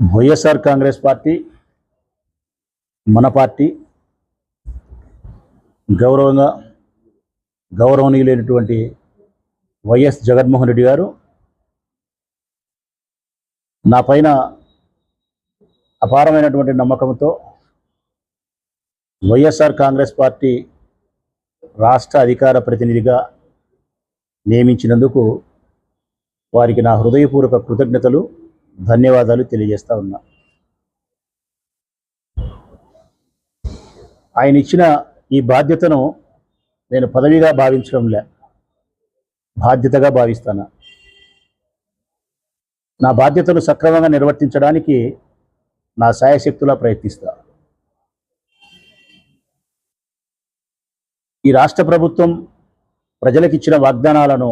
YSR Congress party మన party గౌరవంగా గౌరవనీయులైనటువంటి వైఎస్ జగన్మోహన్ రెడ్డి గారు నా పైన అపారమైనటువంటి నమ్మకంతో వైఎస్ఆర్ కాంగ్రెస్ పార్టీ రాష్ట్ర అధికార ప్రతినిధిగా నియమించినందుకు వారికి నా హృదయపూర్వక కృతజ్ఞతలు. ధన్యవాదాలు తెలియజేస్తా ఉన్నా. ఆయన ఇచ్చిన ఈ బాధ్యతను నేను పదవిగా భావించడంలే బాధ్యతగా భావిస్తాను? నా బాధ్యతను సక్రమంగా నిర్వర్తించడానికి నా సాయశక్తులా ప్రయత్నిస్తా. ఈ రాష్ట్ర ప్రభుత్వం ప్రజలకిచ్చిన వాగ్దానాలను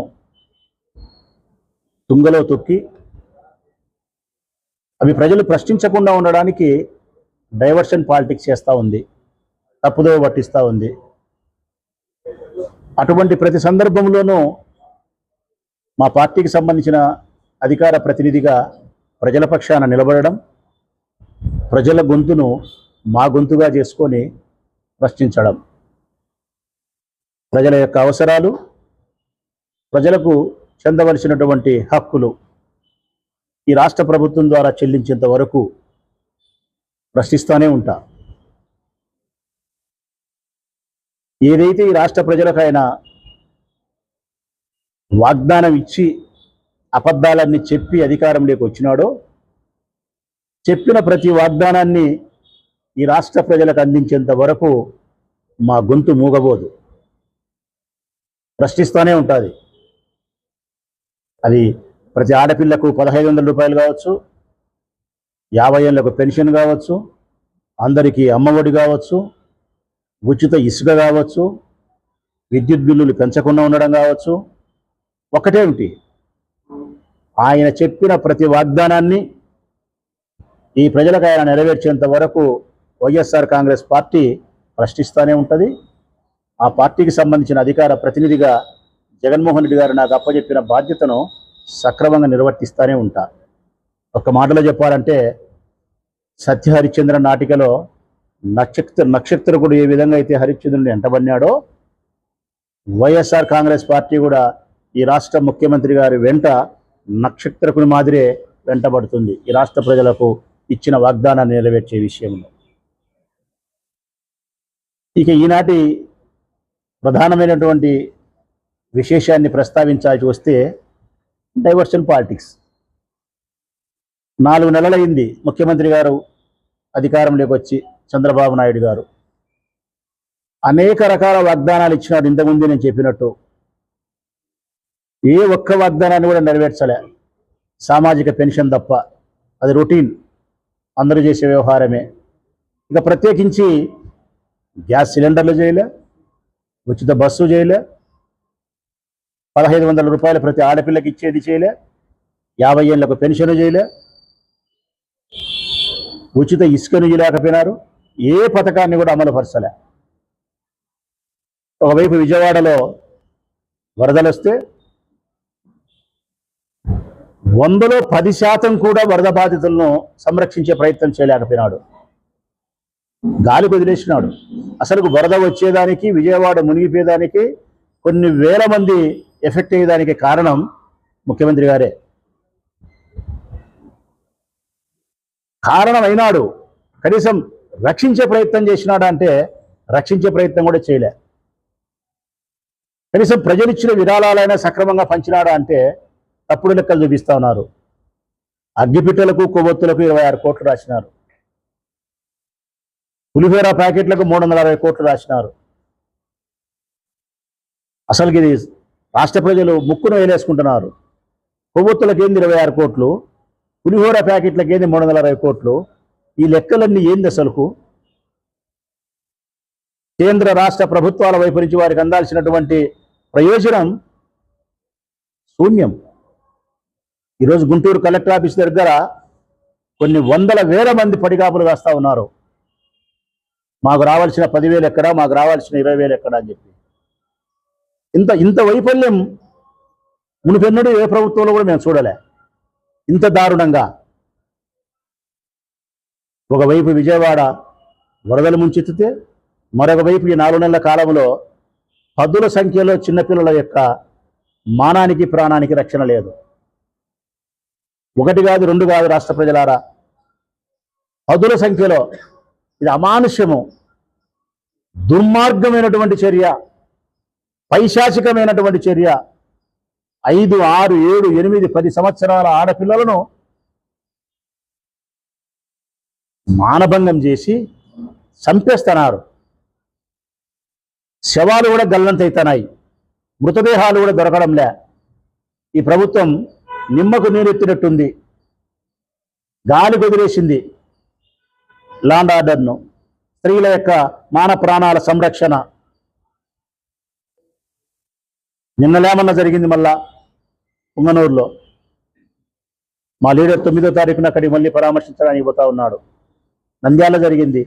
తుంగలో తొక్కి అవి ప్రజలు ప్రశ్నించకుండా ఉండడానికి డైవర్షన్ పాలిటిక్స్ చేస్తూ ఉంది తప్పుదో పట్టిస్తూ ఉంది. అటువంటి ప్రతి సందర్భంలోనూ మా పార్టీకి సంబంధించిన అధికార ప్రతినిధిగా ప్రజల పక్షాన నిలబడడం ప్రజల గొంతును మా గొంతుగా చేసుకొని ప్రశ్నించడం. ప్రజల యొక్క అవసరాలు ప్రజలకు చెందవలసినటువంటి హక్కులు ఈ రాష్ట్ర ప్రభుత్వం ద్వారా చెల్లించేంత వరకు ప్రశ్నిస్తూనే ఉంటా. ఏదైతే ఈ రాష్ట్ర ప్రజలకైనా వాగ్దానం ఇచ్చి అబద్ధాలన్నీ చెప్పి అధికారంలోకి వచ్చినాడో చెప్పిన ప్రతి వాగ్దానాన్ని ఈ రాష్ట్ర ప్రజలకు అందించేంత వరకు మా గొంతు మూగబోదు. ప్రశ్నిస్తూనే ఉంటుంది. అది ప్రతి ఆడపిల్లకు పదహైదు వందల రూపాయలు కావచ్చు యాభై ఏళ్ళకు పెన్షన్ కావచ్చు అందరికీ అమ్మఒడి కావచ్చు ఉచిత ఇసుక కావచ్చు విద్యుత్ బిల్లులు పెంచకుండా ఉండడం కావచ్చు. ఒకటేమిటి? ఆయన చెప్పిన ప్రతి వాగ్దానాన్ని ఈ ప్రజలకు ఆయన నెరవేర్చేంత వరకు వైఎస్ఆర్ కాంగ్రెస్ పార్టీ ప్రశ్నిస్తూనే ఉంటుంది. ఆ పార్టీకి సంబంధించిన అధికార ప్రతినిధిగా జగన్మోహన్ రెడ్డి గారు నాకు అప్పచెప్పిన బాధ్యతను సక్రమంగా నిర్వర్తిస్తూనే ఉంటా. ఒక మాటలో చెప్పాలంటే సత్య హరిశ్చంద్ర నాటికలో నక్షత్ర నక్షత్రకుడు ఏ విధంగా అయితే హరిశ్చంద్రుని ఎంటబడినాడో వైఎస్ఆర్ కాంగ్రెస్ పార్టీ కూడా ఈ రాష్ట్ర ముఖ్యమంత్రి గారి వెంట నక్షత్రకుని మాదిరే వెంటబడుతుంది. ఈ రాష్ట్ర ప్రజలకు ఇచ్చిన వాగ్దానాన్ని నెరవేర్చే విషయంలో. ఇక ఈనాటి ప్రధానమైనటువంటి విశేషాన్ని ప్రస్తావించాల్సి వస్తే డైవర్షన్ పాలిటిక్స్. నాలుగు నెలలైంది ముఖ్యమంత్రి గారు అధికారంలోకి వచ్చి చంద్రబాబు నాయుడు గారు. అనేక రకాల వాగ్దానాలు ఇచ్చినారు ఇంతకుముందు నేను చెప్పినట్టు. ఏ ఒక్క వాగ్దానాన్ని కూడా నెరవేర్చలే. సామాజిక పెన్షన్ తప్ప. అది రొటీన్. అందరూ చేసే వ్యవహారమే. ఇక ప్రత్యేకించి గ్యాస్ సిలిండర్లు చేయలే ఉచిత బస్సు చేయలే పదహైదు వందల రూపాయలు ప్రతి ఆడపిల్లకి ఇచ్చేది చేయలే. యాభై ఏళ్ళకు పెన్షన్ చేయలే. ఉచిత ఇసుకను ఇవ్వలేకపోయినారు ఏ పథకాన్ని కూడా అమలుపరచలే ఒకవైపు విజయవాడలో వరదలు వస్తే వందలో పది శాతం కూడా వరద బాధితులను సంరక్షించే ప్రయత్నం చేయలేకపోయినాడు. గాలి వదిలేసినాడు. అసలు వరద వచ్చేదానికి విజయవాడ మునిగిపోయేదానికి కొన్ని వేల మంది ఎఫెక్ట్ అయ్యేదానికి కారణం ముఖ్యమంత్రి గారే. కారణం అయినాడు కనీసం రక్షించే ప్రయత్నం చేసినాడా అంటే రక్షించే ప్రయత్నం కూడా చేయలే. కనీసం ప్రజలిచ్చిన విరాళాలైనా సక్రమంగా పంచినాడా అంటే తప్పుడు లెక్కలు చూపిస్తా ఉన్నారు. అగ్గిపిట్టలకు కొవ్వొత్తులకు ఇరవై ఆరు కోట్లు రాసినారు. పులిహోర ప్యాకెట్లకు మూడు వందల అరవై కోట్లు రాసినారు. అసలుకి ఇది రాష్ట్ర ప్రజలు ముక్కును వేలేసుకుంటున్నారు. కొవ్వొత్తులకు ఏంది ఇరవై ఆరు కోట్లు? పులిహోర ప్యాకెట్లకు ఏంది మూడు వందల అరవై కోట్లు? ఈ లెక్కలన్నీ ఏంది అసలుకు? కేంద్ర రాష్ట్ర ప్రభుత్వాల వైపు నుంచి వారికి అందాల్సినటువంటి ప్రయోజనం శూన్యం. ఈరోజు గుంటూరు కలెక్టర్ ఆఫీస్ దగ్గర కొన్ని వందల వేల మంది పడిగాపులు వేస్తా ఉన్నారు. మాకు రావాల్సిన పదివేలు ఎక్కడా మాకు రావాల్సిన ఇరవై వేలు ఎక్కడా అని చెప్పి. ఇంత ఇంత వైఫల్యం మునిపెన్నడు ఏ ప్రభుత్వంలో కూడా మేము చూడలే. ఇంత దారుణంగా. ఒకవైపు విజయవాడ వరదలు ముంచెత్తితే మరొక వైపు ఈ నాలుగు నెలల కాలంలో పదుల సంఖ్యలో చిన్నపిల్లల యొక్క మానానికి ప్రాణానికి రక్షణ లేదు. ఒకటి కాదు రెండు కాదు రాష్ట్ర ప్రజలారా. పదుల సంఖ్యలో ఇది అమానుష్యము దుర్మార్గమైనటువంటి చర్య. పైశాచికమైనటువంటి చర్య. ఐదు ఆరు ఏడు ఎనిమిది పది సంవత్సరాల ఆడపిల్లలను మానభంగం చేసి చంపేస్తున్నారు. శవాలు కూడా గల్లంతవుతున్నాయి మృతదేహాలు కూడా దొరకడంలే. ఈ ప్రభుత్వం నిమ్మకు నీరెత్తినట్టుంది. గాలి కుదిరేసింది లాండ్ ఆర్డర్ను. స్త్రీల యొక్క మాన ప్రాణాల సంరక్షణ. నిన్నలేమన్నా జరిగింది మళ్ళా పుంగనూరులో. మా లీడర్ తొమ్మిదో తారీఖున అక్కడికి మళ్ళీ పరామర్శించడానికి పోతా ఉన్నాడు. నంద్యాల జరిగింది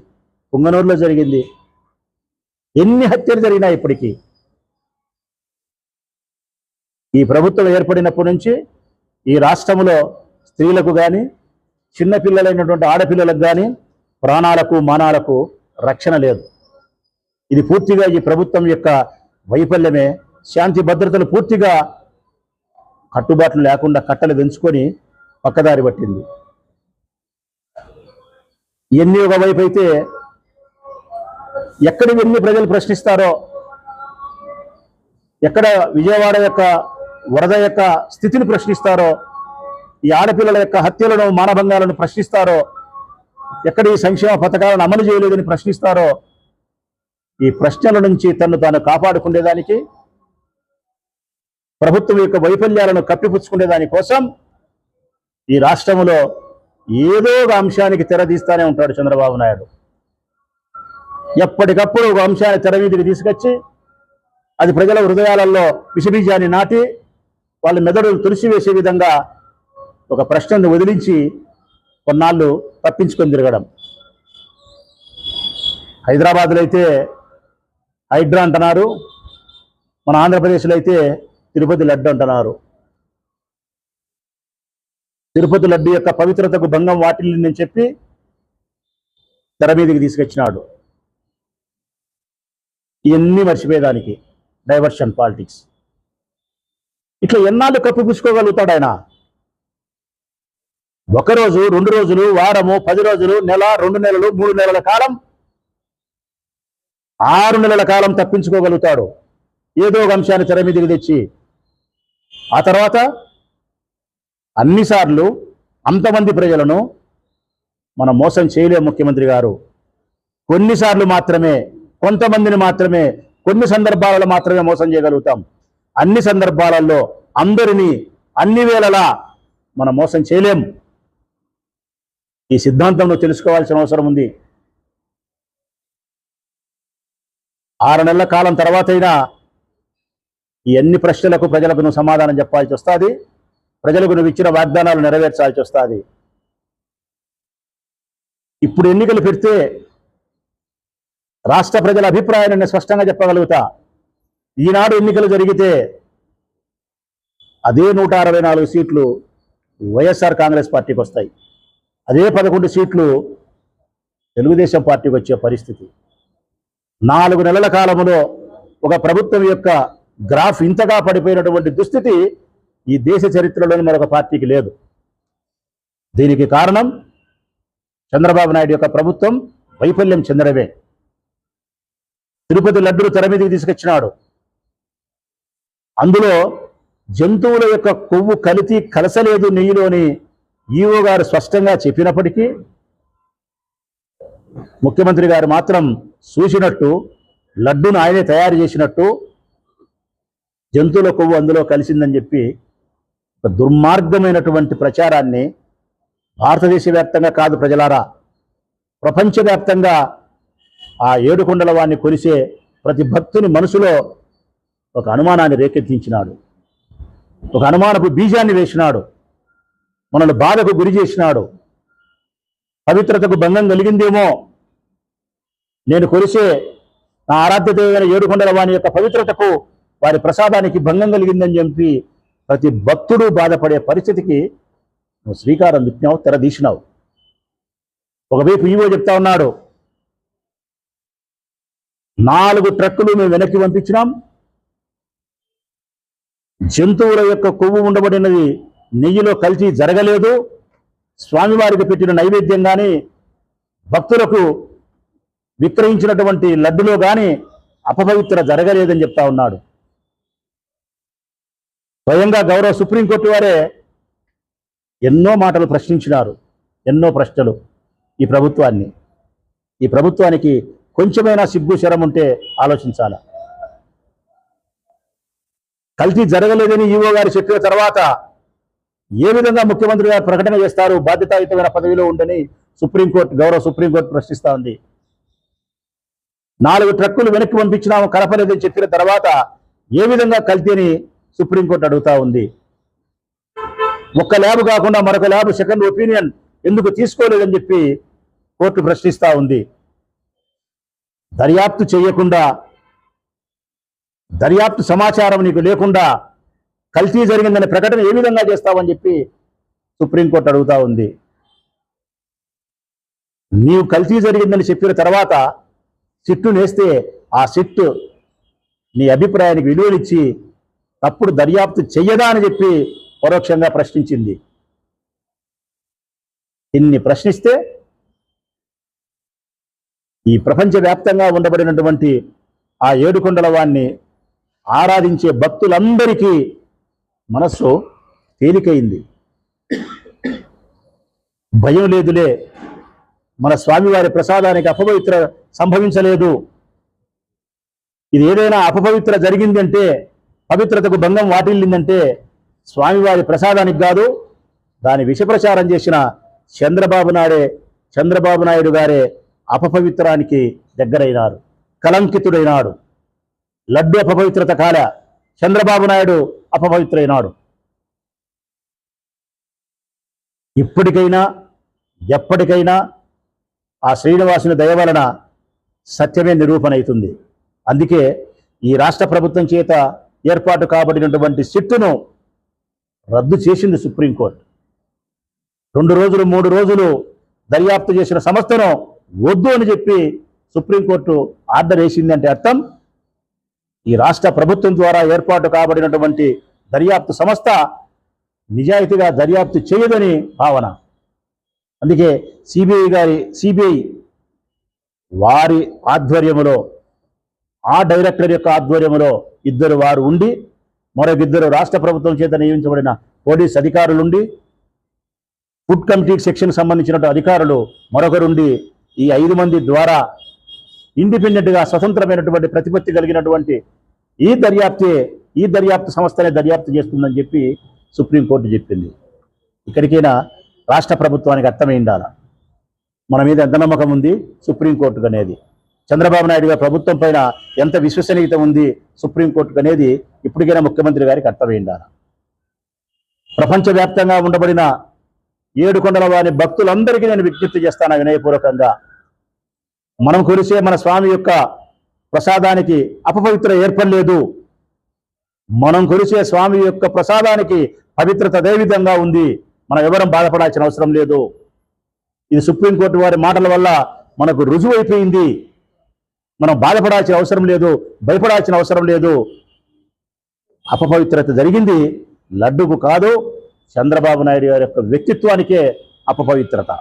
పుంగనూరులో జరిగింది. ఎన్ని హత్యలు జరిగినాయి ఇప్పటికీ. ఈ ప్రభుత్వం ఏర్పడినప్పటి నుంచి ఈ రాష్ట్రంలో స్త్రీలకు కానీ చిన్నపిల్లలైనటువంటి ఆడపిల్లలకు కానీ ప్రాణాలకు మానాలకు రక్షణ లేదు. ఇది పూర్తిగా ఈ ప్రభుత్వం యొక్క వైఫల్యమే. శాంతి భద్రతలు పూర్తిగా కట్టుబాట్లు లేకుండా కట్టలు పెంచుకొని పక్కదారి పట్టింది. ఎన్ని ఒకవైపు అయితే ఎక్కడి ఎన్ని ప్రజలు ప్రశ్నిస్తారో ఎక్కడ విజయవాడ యొక్క వరద యొక్క స్థితిని ప్రశ్నిస్తారో ఈ ఆడపిల్లల యొక్క హత్యలను మానభంగాలను ప్రశ్నిస్తారో ఎక్కడ ఈ సంక్షేమ పథకాలను అమలు చేయలేదని ప్రశ్నిస్తారో ఈ ప్రశ్నల నుంచి తను తాను కాపాడుకునేదానికి ప్రభుత్వం యొక్క వైఫల్యాలను కప్పిపుచ్చుకునే దానికోసం ఈ రాష్ట్రంలో ఏదో ఒక అంశానికి తెరదీస్తానే ఉంటాడు చంద్రబాబు నాయుడు. ఎప్పటికప్పుడు ఒక అంశాన్ని తెర మీదకి తీసుకొచ్చి అది ప్రజల హృదయాలలో విషబీజాన్ని నాటి వాళ్ళ మెదడులు తులసివేసే విధంగా ఒక ప్రశ్నను వదిలించి కొన్నాళ్ళు తప్పించుకొని తిరగడం. హైదరాబాద్లో అయితే హైడ్రా అంటున్నారు. మన ఆంధ్రప్రదేశ్లో అయితే తిరుపతి లడ్డు అంటున్నారు. తిరుపతి లడ్డు యొక్క పవిత్రతకు భంగం వాటిల్లిందని చెప్పి తెర మీదకి తీసుకొచ్చినాడు. ఇవన్నీ మర్చిపోయేదానికి డైవర్షన్ పాలిటిక్స్. ఇట్లా ఎన్నాళ్ళు కప్పిపుచ్చుకోగలుగుతాడు ఆయన? ఒకరోజు రెండు రోజులు వారము పది రోజులు నెల రెండు నెలలు మూడు నెలల కాలం ఆరు నెలల కాలం తప్పించుకోగలుగుతాడు. ఏదో ఒక అంశాన్ని తెర మీదకి తెచ్చి ఆ తర్వాత అన్నిసార్లు అంతమంది ప్రజలను మనం మోసం చేయలేము ముఖ్యమంత్రి గారు. కొన్నిసార్లు మాత్రమే కొంతమందిని మాత్రమే కొన్ని సందర్భాలలో మాత్రమే మోసం చేయగలుగుతాం. అన్ని సందర్భాలలో అందరినీ అన్ని వేళలా మనం మోసం చేయలేం. ఈ సిద్ధాంతం నువ్వు తెలుసుకోవాల్సిన అవసరం ఉంది. ఆరు నెలల కాలం తర్వాత అయినా ఈ అన్ని ప్రశ్నలకు ప్రజలకు నువ్వు సమాధానం చెప్పాల్సి వస్తుంది? ప్రజలకు నువ్వు ఇచ్చిన వాగ్దానాలు నెరవేర్చాల్సి వస్తుంది? ఇప్పుడు ఎన్నికలు పెడితే రాష్ట్ర ప్రజల అభిప్రాయాన్ని నేను స్పష్టంగా చెప్పగలుగుతా. ఈనాడు ఎన్నికలు జరిగితే అదే నూట అరవై నాలుగు సీట్లు వైఎస్ఆర్ కాంగ్రెస్ పార్టీకి వస్తాయి. అదే పదకొండు సీట్లు తెలుగుదేశం పార్టీకి వచ్చే పరిస్థితి. నాలుగు నెలల కాలంలో ఒక ప్రభుత్వం యొక్క గ్రాఫ్ ఇంతగా పడిపోయినటువంటి దుస్థితి ఈ దేశ చరిత్రలోని మరొక పార్టీకి లేదు. దీనికి కారణం చంద్రబాబు నాయుడు యొక్క ప్రభుత్వం వైఫల్యం చెందడమే. తిరుపతి లడ్డును తెర మీదకి తీసుకొచ్చినాడు. అందులో జంతువుల యొక్క కొవ్వు కలిసి కలసలేదు నెయ్యిలోని ఈవో గారు స్పష్టంగా చెప్పినప్పటికీ ముఖ్యమంత్రి గారు మాత్రం చూసినట్టు లడ్డును ఆయనే తయారు చేసినట్టు జంతువుల కొవ్వు అందులో కలిసిందని చెప్పి ఒక దుర్మార్గమైనటువంటి ప్రచారాన్ని భారతదేశ వ్యాప్తంగా కాదు ప్రజలారా ప్రపంచవ్యాప్తంగా ఆ ఏడుకొండల వాడిని కొలిసే ప్రతి భక్తుని మనసులో ఒక అనుమానాన్ని రేకెత్తించినాడు. ఒక అనుమానపు బీజాన్ని వేసినాడు. మనల్ని బాధకు గురి చేసినాడు. పవిత్రతకు భంగం కలిగిందేమో? నేను కొలిసే నా ఆరాధ్యత ఏడుకొండల వాణి యొక్క పవిత్రతకు వారి ప్రసాదానికి భంగం కలిగిందని చెప్పి ప్రతి భక్తుడు బాధపడే పరిస్థితికి నువ్వు శ్రీకారం చుట్టినావు తెరదీసినావు ఒకవైపు ఈవో చెప్తా ఉన్నాడు నాలుగు ట్రక్కులు మేము వెనక్కి పంపించినాం. జంతువుల యొక్క కొవ్వు ఉండబడినది నెయ్యిలో కలిసి జరగలేదు. స్వామివారికి పెట్టిన నైవేద్యం కానీ భక్తులకు విక్రయించినటువంటి లడ్డులో కానీ అపవిత్ర జరగలేదని చెప్తా ఉన్నాడు. స్వయంగా గౌరవ సుప్రీంకోర్టు వారే ఎన్నో మాటలు ప్రశ్నించినారు ఎన్నో ప్రశ్నలు ఈ ప్రభుత్వాన్ని. ఈ ప్రభుత్వానికి కొంచెమైనా సిగ్గు శరం ఉంటే ఆలోచించాల? కల్తీ జరగలేదని ఈవో గారు చెప్పిన తర్వాత ఏ విధంగా ముఖ్యమంత్రి గారు ప్రకటన చేస్తారు? బాధ్యతాయుతమైన పదవిలో ఉండని సుప్రీంకోర్టు గౌరవ సుప్రీంకోర్టు ప్రశ్నిస్తా ఉంది. నాలుగు ట్రక్కులు వెనక్కి పంపించినాము కలపలేదని చెప్పిన తర్వాత ఏ విధంగా కల్తీని సుప్రీంకోర్టు అడుగుతా ఉంది. ఒక్క ల్యాబ్ కాకుండా మరొక ల్యాబ్ సెకండ్ ఒపీనియన్ ఎందుకు తీసుకోలేదని చెప్పి కోర్టు ప్రశ్నిస్తా ఉంది. దర్యాప్తు చేయకుండా దర్యాప్తు సమాచారం నీకు లేకుండా కల్తీ జరిగిందనే ప్రకటన ఏ విధంగా చేస్తావని చెప్పి సుప్రీంకోర్టు అడుగుతా ఉంది. నీవు కల్తీ జరిగిందని చెప్పిన తర్వాత సిట్టు నేస్తే ఆ సిట్టు నీ అభిప్రాయానికి విలువనిచ్చి తప్పుడు దర్యాప్తు చెయ్యదా అని చెప్పి పరోక్షంగా ప్రశ్నించింది. ఇన్ని ప్రశ్నిస్తే ఈ ప్రపంచవ్యాప్తంగా ఉండబడినటువంటి ఆ ఏడుకొండల వాణ్ణి ఆరాధించే భక్తులందరికీ మనస్సు తేలికైంది. భయం లేదులే. మన స్వామివారి ప్రసాదానికి అపవిత్ర సంభవించలేదు. ఇది ఏదైనా అపపవిత్ర జరిగిందంటే పవిత్రతకు భంగం వాటిల్లిందంటే స్వామివారి ప్రసాదానికి కాదు దాని విషప్రచారం చేసిన చంద్రబాబు నాయుడే చంద్రబాబు నాయుడు గారే అపపవిత్రానికి దగ్గరైనారు కలంకితుడైనాడు లడ్డు అపవిత్రత కాల చంద్రబాబు నాయుడు అపవిత్రైనాడు ఇప్పటికైనా ఎప్పటికైనా ఆ శ్రీనివాసుని దయ వలన సత్యమే నిరూపణ అవుతుంది అందుకే ఈ రాష్ట్ర ప్రభుత్వం చేత ఏర్పాటు కాబడినటువంటి సిట్టును రద్దు చేసింది సుప్రీంకోర్టు. రెండు రోజులు మూడు రోజులు దర్యాప్తు చేసిన సంస్థను వద్దు అని చెప్పి సుప్రీంకోర్టు ఆర్డర్ వేసింది అంటే అర్థం. ఈ రాష్ట్ర ప్రభుత్వం ద్వారా ఏర్పాటు కాబడినటువంటి దర్యాప్తు సంస్థ నిజాయితీగా దర్యాప్తు చేయదని భావన. అందుకే సిబిఐ గారి సిబిఐ వారి ఆధ్వర్యంలో ఆ డైరెక్టర్ యొక్క ఆధ్వర్యములో ఇద్దరు వారు ఉండి మరొక ఇద్దరు రాష్ట్ర ప్రభుత్వం చేత నియమించబడిన పోలీస్ అధికారులుండి ఫుడ్ కమిటీ సెక్షన్ సంబంధించిన అధికారులు మరొకరుండి ఈ ఐదు మంది ద్వారా ఇండిపెండెంట్గా స్వతంత్రమైనటువంటి ప్రతిపత్తి కలిగినటువంటి ఈ దర్యాప్తే ఈ దర్యాప్తు సంస్థనే దర్యాప్తు చేస్తుందని చెప్పి సుప్రీంకోర్టు చెప్పింది. ఇక్కడికైనా రాష్ట్ర ప్రభుత్వానికి అర్థమై ఉండాల మన మీద ఎంత నమ్మకం ఉంది? సుప్రీంకోర్టుకు అనేది చంద్రబాబు నాయుడు గారి ప్రభుత్వం పైన ఎంత విశ్వసనీయత ఉంది సుప్రీంకోర్టుకు అనేది ఇప్పటికైనా ముఖ్యమంత్రి గారికి అర్థమైండాల ప్రపంచవ్యాప్తంగా ఉండబడిన ఏడు కొండల వారి భక్తులందరికీ నేను విజ్ఞప్తి చేస్తాను వినయపూర్వకంగా. మనం కొలిసే మన స్వామి యొక్క ప్రసాదానికి అపవిత్ర ఏర్పడలేదు. మనం కొలిసే స్వామి యొక్క ప్రసాదానికి పవిత్రత అదేవిధంగా ఉంది. మనం ఎవరం బాధపడాల్సిన అవసరం లేదు. ఇది సుప్రీంకోర్టు వారి మాటల వల్ల మనకు రుజువు అయిపోయింది మనం బాధపడాల్సిన అవసరం లేదు భయపడాల్సిన అవసరం లేదు. అపపవిత్రత జరిగింది లడ్డుకు కాదు చంద్రబాబు నాయుడు గారి యొక్క వ్యక్తిత్వానికే అపపవిత్రత.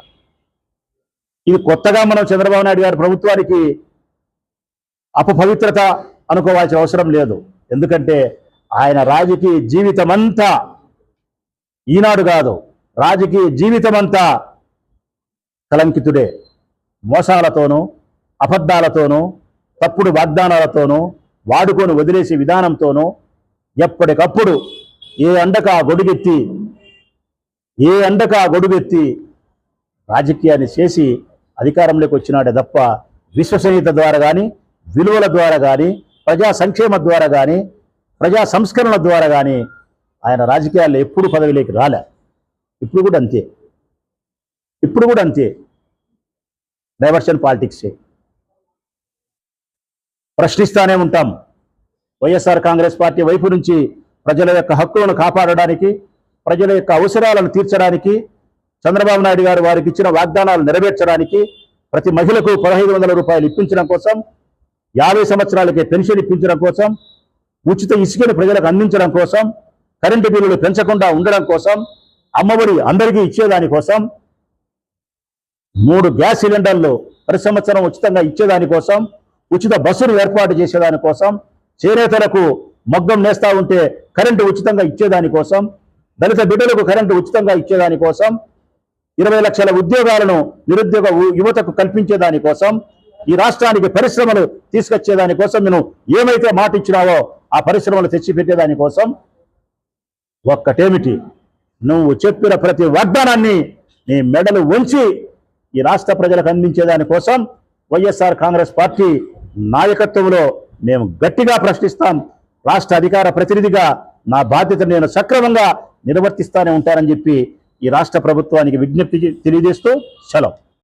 ఇది కొత్తగా మనం చంద్రబాబు నాయుడు గారి ప్రభుత్వానికి అపపవిత్రత అనుకోవాల్సిన అవసరం లేదు. ఎందుకంటే ఆయన రాజకీయ జీవితం అంతా ఈనాడు కాదు రాజకీయ జీవితం అంతా కలంకితుడే మోసాలతోనూ అబద్ధాలతోనూ తప్పుడు వాగ్దానాలతోనూ వాడుకొని వదిలేసే విధానంతోనూ ఎప్పటికప్పుడు ఏ అండక గొడుగెత్తి ఏ అండక గొడుగెత్తి రాజకీయాన్ని చేసి అధికారంలోకి వచ్చినాడే తప్ప విశ్వసనీయత ద్వారా కానీ విలువల ద్వారా కానీ ప్రజా సంక్షేమ ద్వారా కానీ ప్రజా సంస్కరణల ద్వారా కానీ ఆయన రాజకీయాల్లో ఎప్పుడు పదవిలోకి రాలే. ఇప్పుడు కూడా అంతే. ఇప్పుడు కూడా అంతే. డైవర్షన్ పాలిటిక్సే. ప్రశ్నిస్తానే ఉంటాం. వైఎస్ఆర్ కాంగ్రెస్ పార్టీ వైపు నుంచి ప్రజల యొక్క హక్కులను కాపాడడానికి ప్రజల యొక్క అవసరాలను తీర్చడానికి చంద్రబాబు నాయుడు గారు వారికి ఇచ్చిన వాగ్దానాలు నెరవేర్చడానికి ప్రతి మహిళకు పదహైదు వందల రూపాయలు ఇప్పించడం కోసం యాభై సంవత్సరాలకే పెన్షన్ ఇప్పించడం కోసం ఉచిత ఇసుకను ప్రజలకు అందించడం కోసం కరెంటు బిల్లులు పెంచకుండా ఉండడం కోసం అమ్మఒడి అందరికీ ఇచ్చేదాని కోసం మూడు గ్యాస్ సిలిండర్లు ప్రతి సంవత్సరం ఉచితంగా ఇచ్చేదాని కోసం ఉచిత బస్సులు ఏర్పాటు చేసేదాని కోసం చేనేతలకు మగ్గం నేస్తా ఉంటే కరెంటు ఉచితంగా ఇచ్చేదానికోసం దళిత బిడ్డలకు కరెంటు ఉచితంగా ఇచ్చేదాని కోసం ఇరవై లక్షల ఉద్యోగాలను నిరుద్యోగ యువతకు కల్పించేదాని కోసం ఈ రాష్ట్రానికి పరిశ్రమలు తీసుకొచ్చేదానికోసం నేను ఏమైతే మాట ఇచ్చినావో ఆ పరిశ్రమలు తెచ్చిపెట్టేదానికోసం ఒక్కటేమిటి? నువ్వు చెప్పిన ప్రతి వాగ్దానాన్ని నీ మెడలు ఉంచి ఈ రాష్ట్ర ప్రజలకు అందించేదాని కోసం వైఎస్ఆర్ కాంగ్రెస్ పార్టీ నాయకత్వంలో మేము గట్టిగా ప్రశ్నిస్తాం. రాష్ట్ర అధికార ప్రతినిధిగా నా బాధ్యత నేను సక్రమంగా నిర్వర్తిస్తానే ఉంటానని చెప్పి ఈ రాష్ట్ర ప్రభుత్వానికి విజ్ఞప్తి తెలియజేస్తూ సెలవు.